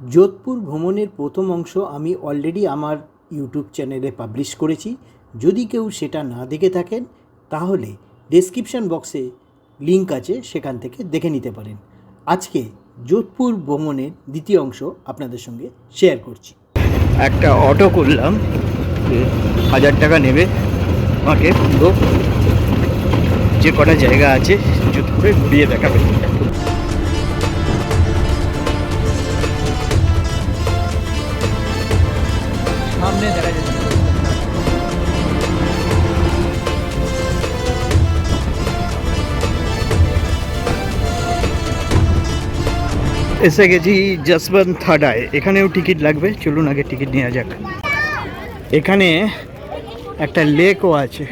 যোধপুর ভ্রমণের প্রথম অংশ আমি অলরেডি আমার ইউটিউব চ্যানেলে পাবলিশ করেছি। যদি কেউ সেটা না দেখে থাকেন, তাহলে ডেসক্রিপশন বক্সে লিংক আছে, সেখান থেকে দেখে নিতে পারেন। আজকে যোধপুর ভ্রমণের দ্বিতীয় অংশ আপনাদের সঙ্গে শেয়ার করছি। একটা অটো করলাম হাজার টাকা নেবে আমাকে যে কটা জায়গা আছে, যোধপুরে ঘুরিয়ে দেখাবে। এসে গেছি যশবন্ত থাডায়। এখানেও টিকিট লাগবে, চলুন আগে টিকিট নেওয়া যাক। এখানে একটা লেকও আছে,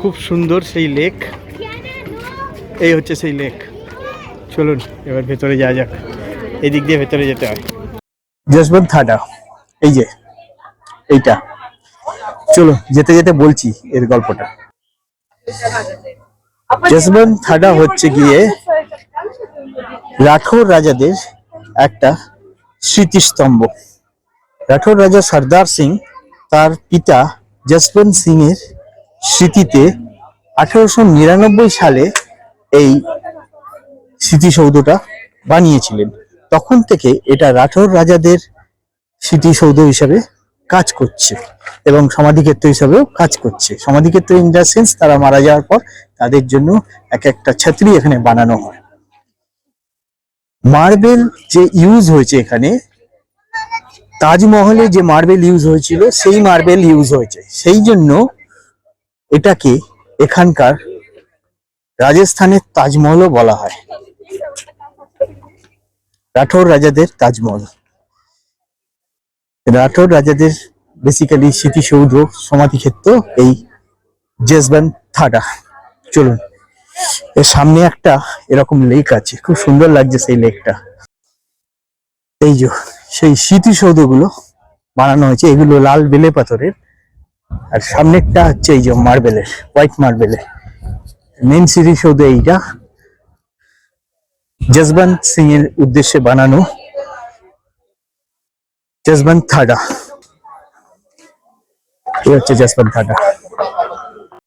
খুব সুন্দর সেই লেক। এই হচ্ছে সেই লেক। চলুন, এবার ভেতরে যাওয়া যাক। এদিক দিয়ে ভেতরে যেতে হয়। যশবন্ত থাডা, এই যে, এইটা। চলো যেতে যেতে বলছি এর গল্পটা। যশবন্ত থাডা হচ্ছে গিয়ে রাঠোর রাজাদের একটা স্মৃতিস্তম্ভ। রাঠোর রাজা সর্দার সিং তার পিতা যশবন্ত সিং এর স্মৃতিতে আঠারোশো নিরানব্বই সালে এই স্মৃতিসৌধটা বানিয়েছিলেন। তখন থেকে এটা রাঠোর রাজাদের স্মৃতিসৌধ হিসাবে কাজ করছে এবং সমাধিক্ষেত্র হিসাবেও কাজ করছে। সমাধিক্ষেত্র ইন দ্য সেন্স তারা মারা যাওয়ার পর তাদের জন্য এক একটা ছাত্রী এখানে বানানো হয়। মার্বেল যে ইউজ হয়েছে এখানে, তাজমহলে যে মার্বেল ইউজ হয়েছিল, সেই মার্বেল ইউজ হয়েছে। সেই জন্য এটাকে এখানকার রাজস্থানের তাজমহলও বলা হয়। রাঠোর রাজাদের তাজমহল। রাঠোর রাজাদের বেসিক্যালি স্মৃতিসৌধ, সমাধিক্ষেত্র এই জেসবান থাটা। চলুন। এর সামনে একটা এরকম লেক আছে। খুব সুন্দর লাগছে সেই লেকটা এই যে, সেই স্মৃতিসৌধগুলো বানানো হয়েছে। এগুলো লাল বেলে পাথরের। আর সামনেরটা হচ্ছে এই যে মার্বেলের হোয়াইট মার্বেলের। মেন স্মৃতিসৌধ এইটা। জসবন্ত সিং এর উদ্দেশ্যে বানানো। জসবন্ত থাডা এই হচ্ছে জসবন্ত থাডা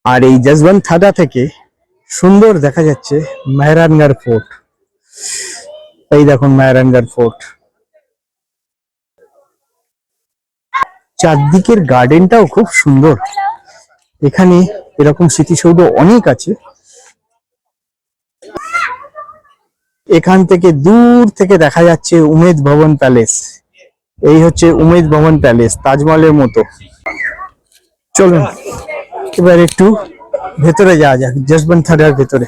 আর এই জসবন্ত থাডা থেকে সুন্দর দেখা যাচ্ছে মেহরানগড় ফোর্ট। এই দেখুন মেহরানগড় ফোর্ট। চারদিকের গার্ডেনটাও খুব সুন্দর। এখানে এরকম স্মৃতিসৌধ অনেক আছে। এখান থেকে দূর থেকে দেখা যাচ্ছে উমেদ ভবন প্যালেস। এই হচ্ছে উমেদ ভবন প্যালেস, তাজমহলের মতো। চলুন, এবার একটু ভেতরে যাওয়া যাক, যশবন্ত থাডার ভেতরে।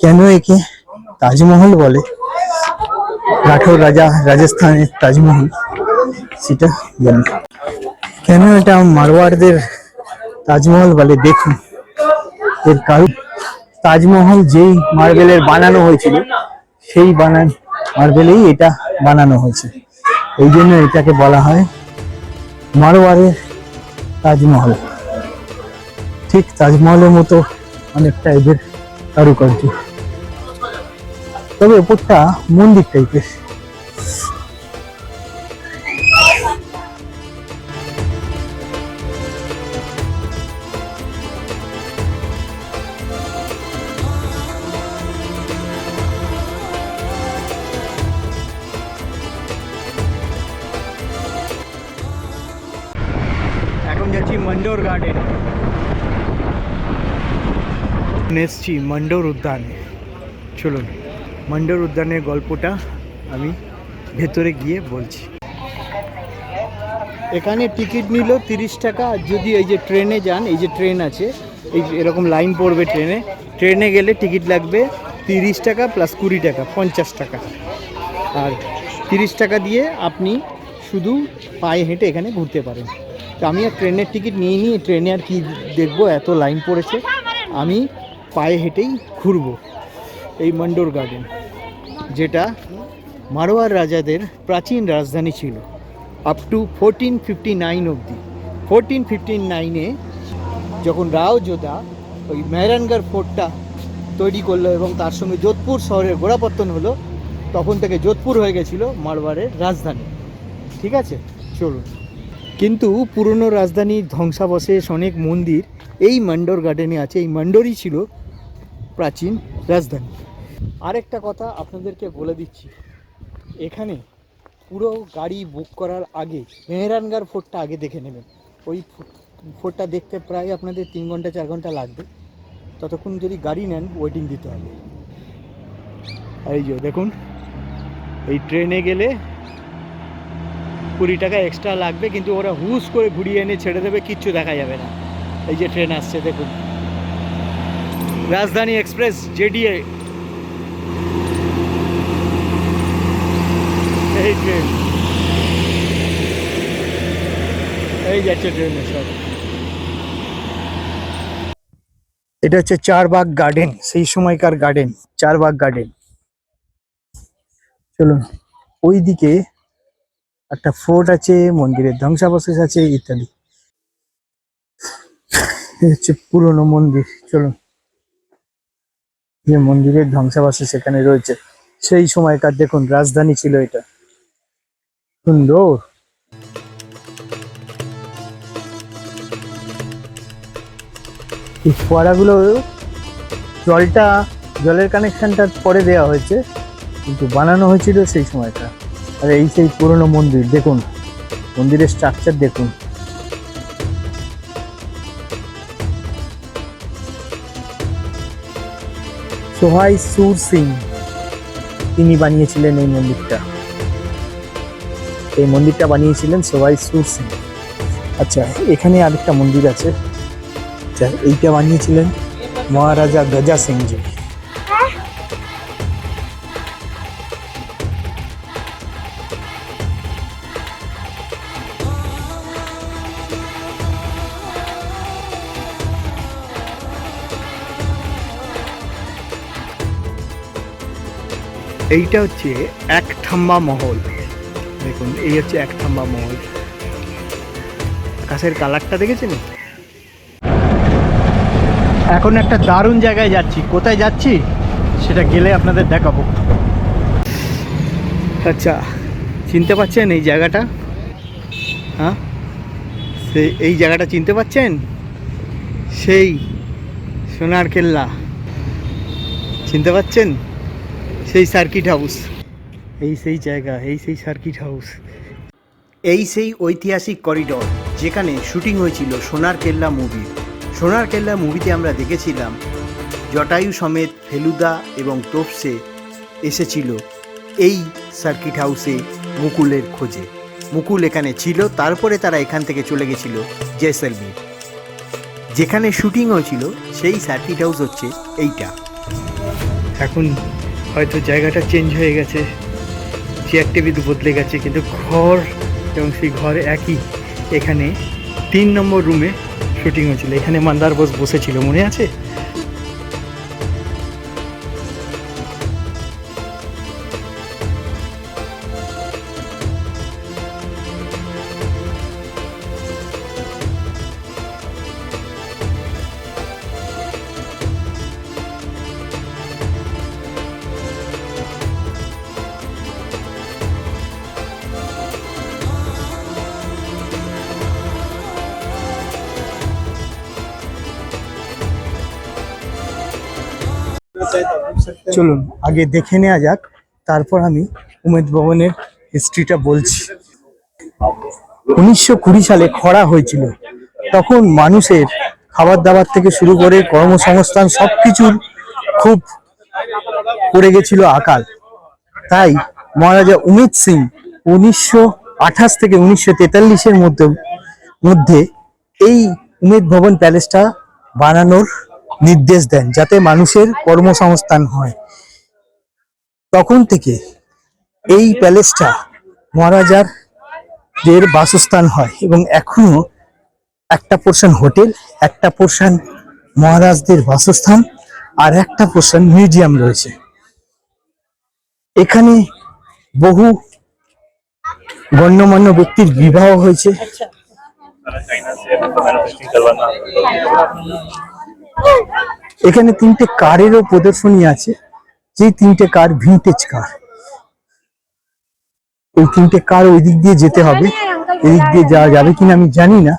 কেন একে? তাজমহল বলে। রাঠোর রাজা, রাজস্থানের তাজমহল। সেটা জানি। কেন এটা মারওয়াড়দের তাজমহল বলে? দেখুন, এর কারণ। তাজমহল যেই মার্বেলের বানানো হয়েছিল, সেই বানান মার্বেলেই এটা বানানো হয়েছে। এই জন্য এটাকে বলা হয় মারওয়ারের তাজমহল। ঠিক তাজমহলের মতো অনেকটা এদের কারুকার্য। তবে ওপরটা মন্দির টাইপের। এখন যাচ্ছি মন্ডোর গার্ডেন এসছি মন্ডোর উদ্যানে। চলুন মন্ডোর উদ্যানের গল্পটা আমি ভেতরে গিয়ে বলছি। এখানে টিকিট নিল তিরিশ টাকা, আর যদি এই যে ট্রেনে যান, এই যে ট্রেন আছে, এই এরকম লাইন পড়বে ট্রেনে ট্রেনে গেলে টিকিট লাগবে তিরিশ টাকা প্লাস কুড়ি টাকা, পঞ্চাশ টাকা। আর তিরিশ টাকা দিয়ে আপনি শুধু পায়ে হেঁটে এখানে ঘুরতে পারেন। তো আমি আর ট্রেনের টিকিট নিয়ে নিয়ে ট্রেনে আর কি দেখব, এত লাইন পড়েছে। আমি পায়ে হেঁটেই ঘুরবো এই মন্ডোর গার্ডেন যেটা মারোয়ার রাজাদের প্রাচীন রাজধানী ছিল up to fourteen fifty nine অবধি। ফোরটিন ফিফটি নাইনে যখন রাও যোধা ওই মেহরানগড় ফোর্টটা তৈরি করল এবং তার সঙ্গে যোধপুর শহরের গোড়াপত্তন হলো, তখন থেকে যোধপুর হয়ে গেছিল মারওয়ারের রাজধানী। ঠিক আছে? চলুন। কিন্তু পুরনো রাজধানীর ধ্বংসাবশেষ অনেক মন্দির এই মন্ডোর গার্ডেনে আছে। এই মন্ডোরই ছিল প্রাচীন রাজধানী। আরেকটা কথা আপনাদেরকে বলে দিচ্ছি। এখানে পুরো গাড়ি বুক করার আগে মেহরানগার ফোর্টটা আগে দেখে নেবেন। ওই ফোর্টটা দেখতে প্রায় আপনাদের তিন ঘণ্টা, চার ঘণ্টা লাগবে। ততক্ষণ যদি গাড়ি নেন ওয়েটিং দিতে হবে। এই যে দেখুন, এই ট্রেনে গেলে কুড়ি টাকা এক্সট্রা লাগবে, কিন্তু ওরা হুস করে ঘুরিয়ে এনে ছেড়ে দেবে, কিচ্ছু দেখা যাবে না। এই যে ট্রেন আসছে, দেখুন। রাজধানী এক্সপ্রেস, জেডিএ। এই ট্রেন। এই যাচ্ছে ট্রেনে সব এটা হচ্ছে চারবাগ গার্ডেন, সেই সময়কার গার্ডেন, চারবাগ গার্ডেন। চলুন, ওইদিকে একটা ফোর্ট আছে, মন্দিরের ধ্বংসাবশেষ আছে, ইত্যাদি। হচ্ছে পুরনো মন্দির, চলুন। যে মন্দিরের ধ্বংসাবশেষ এখানে রয়েছে, সেই সময়কার দেখুন রাজধানী ছিল এটা। সুন্দর। এই ফোয়ারাগুলো, জলটা, জলের কানেকশনটা পরে দেওয়া হয়েছে, কিন্তু বানানো হয়েছিল সেই সময়টা। আর এই সেই পুরনো মন্দির, দেখুন। মন্দিরের স্ট্রাকচার দেখুন। সোহাই সুর সিং। তিনি বানিয়েছিলেন এই মন্দিরটা। এই মন্দিরটা বানিয়েছিলেন সোহাই সুর সিং। আচ্ছা এখানে আরেকটা মন্দির আছে। আচ্ছা এইটা বানিয়েছিলেন মহারাজা গজা সিংজি। এইটা হচ্ছে এক থাম্বা মহল। দেখুন, এই হচ্ছে এক থাম্বা মহল। আকাশের কালারটা দেখেছেন? এখন একটা দারুণ জায়গায় যাচ্ছি। কোথায় যাচ্ছি? সেটা গেলে আপনাদের দেখাবো। আচ্ছা চিনতে পারছেন এই জায়গাটা? হ্যাঁ? সে এই জায়গাটা চিনতে পারছেন সেই সোনার কেল্লা চিনতে পারছেন সেই সার্কিট হাউস এই সেই জায়গা এই সেই সার্কিট হাউস এই সেই ঐতিহাসিক করিডর যেখানে শুটিং হয়েছিল সোনার কেল্লা মুভি সোনার কেল্লা মুভিতে আমরা দেখেছিলাম জটায়ু সমেত ফেলুদা এবং তোপসে এসেছিল এই সার্কিট হাউসে মুকুলের খোঁজে। মুকুল এখানে ছিল তারপরে তারা এখান থেকে চলে গেছিল জয়সলমীর যেখানে শুটিং হয়েছিল সেই সার্কিট হাউস হচ্ছে এইটা। এখন হয়তো জায়গাটা চেঞ্জ হয়ে গেছে চেয়ার টেবিল বদলে গেছে, কিন্তু ঘর এবং সেই ঘর একই। এখানে তিন নম্বর রুমে শুটিং হয়েছিল। এখানে মান্দার বোস বসেছিল, মনে আছে? চলুন, আগে দেখে নেওয়া যাক, তারপর আমি উমেদ ভবনের হিস্ট্রিটা বলছি। উনিশশো কুড়ি সালে খরা হয়েছিল। তখন মানুষের খাবার দাবার থেকে শুরু করে কর্মসংস্থান সবকিছুর খুব পড়ে গেছিল আকাল। তাই মহারাজা উমেদ সিং উনিশশো আঠাশ থেকে উনিশশো তেতাল্লিশের মধ্যে মধ্যে এই উমেদ ভবন প্যালেসটা বানানোর নির্দেশ দেন যাতে মানুষের কর্মসংস্থান হয়। তখন থেকে এই প্যালেসটা মহারাজার দের বাসস্থান হয় এবং এখনও একটা পোর্শন হোটেল, একটা পোর্শন মহারাজদের বাসস্থান আর একটা পোর্শন মিউজিয়াম রয়েছে। এখানে বহু গণ্যমান্য ব্যক্তির বিবাহ হয়েছে। এখানে তিনটে কারেরও প্রদর্শনী আছে। যে তিনটে কার ভিন্টেজ কার ওই তিনটে কার ওই দিক দিয়ে যেতে হবে। এদিক দিয়ে যাওয়া যাবে কিনা আমি জানি না।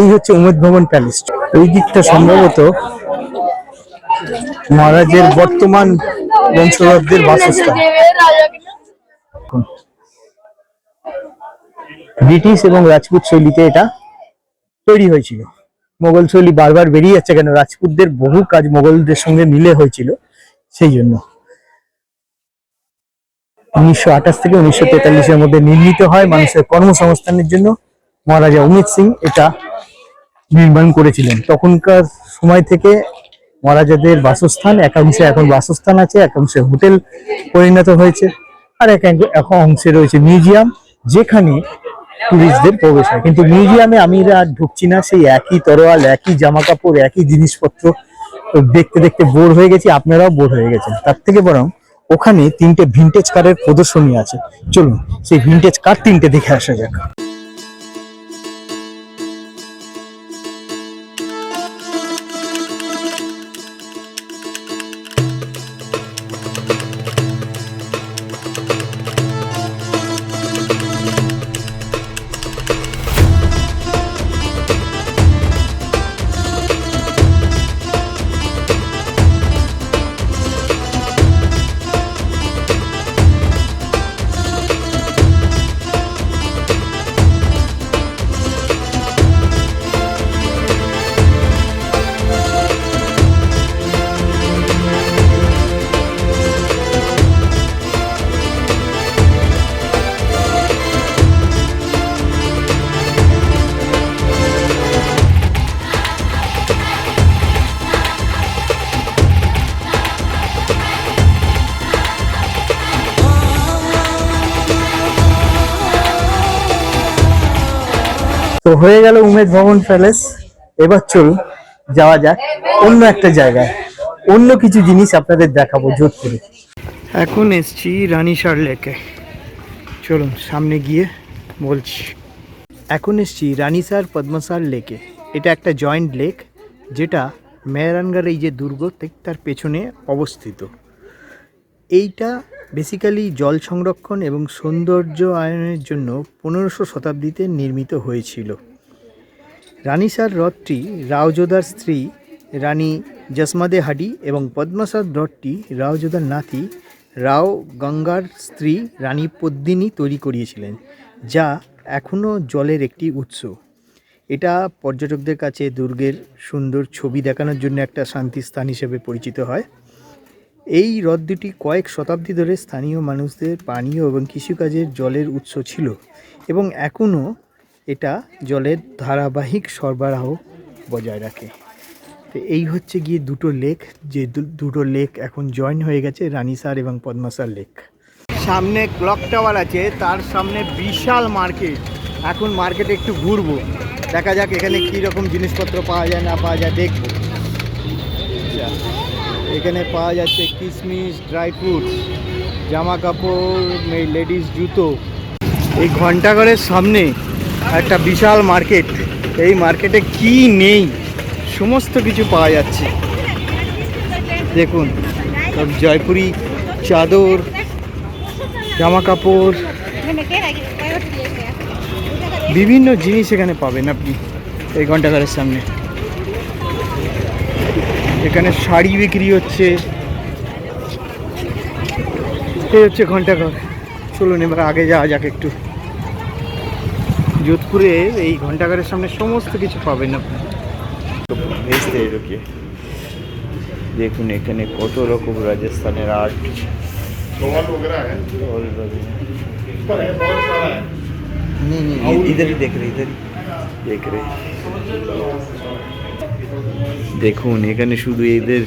এই হচ্ছে উমেদ ভবন প্যালেস ওই দিকটা সম্ভবত মহারাজের বর্তমান বংশধরদের বাসস্থান। ব্রিটিশ এবং রাজপুত শৈলীতে এটা তৈরি হয়েছিল। মোগল শৈলী বারবার বেরিয়ে যাচ্ছে কেন? রাজপুতদের বহু কাজ মোগলদের সঙ্গে মিলে হয়েছিল, সেই জন্য। উনিশশো আঠাশ থেকে উনিশশো তেতাল্লিশের মধ্যে নির্মিত হয় মানুষের কর্মসংস্থানের জন্য। মহারাজা অমিত সিং এটা নির্মাণ করেছিলেন। তখনকার সময় থেকে মহারাজাদের বাসস্থান, এক অংশে এখন বাসস্থান আছে, এক অংশে হোটেল পরিণত হয়েছে, আর এক অংশে রয়েছে মিউজিয়াম, যেখানে টুরিস্টদের প্রবেশ হয়। কিন্তু মিউজিয়ামে আমি আর ঢুকছি না, সেই একই তরোয়াল, একই জামা কাপড় একই জিনিসপত্র। দেখতে দেখতে বোর হয়ে গেছি, আপনারাও বোর হয়ে গেছেন। তার থেকে বরং ওখানে তিনটে ভিনটেজ কারের প্রদর্শনী আছে। চলুন, সেই ভিনটেজ কার তিনটে দেখে আসা যাক। হয়ে গেল উমেদ ভবন প্যালেস। এবার চলুন, যাওয়া যাক অন্য একটা জায়গায়। অন্য কিছু জিনিস আপনাদের দেখাবো যোধপুরে এখন এসছি রানীশার লেকে। চলুন, সামনে গিয়ে বলছি। এখন এসছি রানীসার পদ্মসার লেকে। এটা একটা জয়েন্ট লেক, যেটা মেহরানগড় এই যে দুর্গ তার পেছনে অবস্থিত। এইটা বেসিক্যালি জল সংরক্ষণ এবং সৌন্দর্য আয়নের জন্য পনেরোশো শতাব্দীতে নির্মিত হয়েছিল। রানীসার হ্রদটি রাওযোদার স্ত্রী রানী জসমদে হাডি এবং পদ্মাসার হ্রদটি রাওযোদার নাতি রাও গঙ্গার স্ত্রী রানী পদ্মিনী তৈরি করিয়েছিলেন, যা এখনও জলের একটি উৎস। এটা পর্যটকদের কাছে দুর্গের সুন্দর ছবি দেখানোর জন্য একটা শান্তি স্থান হিসেবে পরিচিত হয়। এই হ্রদ দুটি কয়েক শতাব্দী ধরে স্থানীয় মানুষদের পানীয় এবং কৃষিকাজের জলের উৎস ছিল এবং এখনও এটা জলের ধারাবাহিক সরবরাহ বজায় রাখে। তো এই হচ্ছে গিয়ে দুটো লেক, যে দুটো লেক এখন জয়েন হয়ে গেছে, রানীসার এবং পদ্মাসার লেক। সামনে ক্লক টাওয়ার আছে, তার সামনে বিশাল মার্কেট। এখন মার্কেটে একটু ঘুরবো, দেখা যাক এখানে কী রকম জিনিসপত্র পাওয়া যায়, না পাওয়া যায়, দেখব। এখানে পাওয়া যাচ্ছে কিশমিশ ড্রাই ফ্রুট জামা কাপড় লেডিস জুতো। এই ঘন্টাঘরের সামনে একটা বিশাল মার্কেট। এই মার্কেটে কি নেই? সমস্ত কিছু পাওয়া যাচ্ছে। দেখুন, সব জয়পুরি চাদর, জামা কাপড়। বিভিন্ন জিনিস এখানে পাবেন আপনি এই ঘন্টাঘরের সামনে। এখানে শাড়ি বিক্রি হচ্ছে এই হচ্ছে ঘন্টাঘর চলুন এবার আগে যাওয়া যাক একটু যোধপুরে এই ঘন্টাঘরের সামনে সমস্ত কিছু পাবেন আপনি ভেজতে রুকিয়ে দেখুন এখানে কত রকম রাজস্থানের আর্ট नहीं नहीं इधर ही देख रहे इधर ही देख रहे দেখুন এখানে শুধু এদের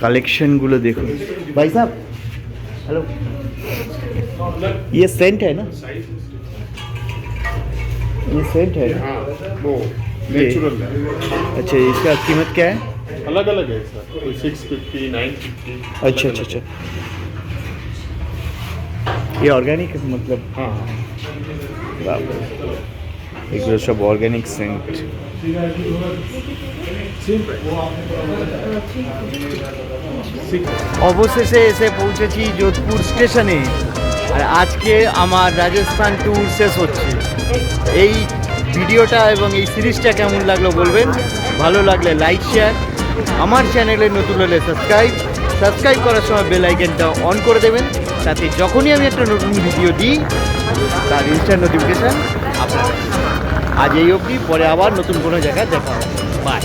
কালেকশনগুলো দেখুন ভাই সাহেব हेलो ये सेंट है ना ये सेंट है ना? हाँ वो नेचुरल है अच्छा इसका कीमत क्या है अलग अलग है सर कोई सिक्स फिफ्टी नाइन फिफ्टी अच्छा अच्छा अच्छा ये ऑर्गेनिक है मतलब हाँ हाँ বাবা। এগুলো সব অর্গ্যানিক সেন্ট অবশেষে এসে পৌঁছেছি যোধপুর স্টেশনে। আর আজকে আমার রাজস্থান ট্যুর শেষ হচ্ছে। এই ভিডিওটা এবং এই সিরিজটা কেমন লাগল বলবেন? ভালো লাগলে লাইক শেয়ার আমার চ্যানেলে নতুন হলে সাবস্ক্রাইব সাবস্ক্রাইব করার সময় বেল আইকনটা অন করে দেবেন। তাতে যখনই আমি একটা নতুন ভিডিও দিই, তার ইনস্ট্যান্ট নোটিফিকেশান। আজ এই অবধি পরে আবার নতুন কোনো জায়গায় দেখা হবে। বাই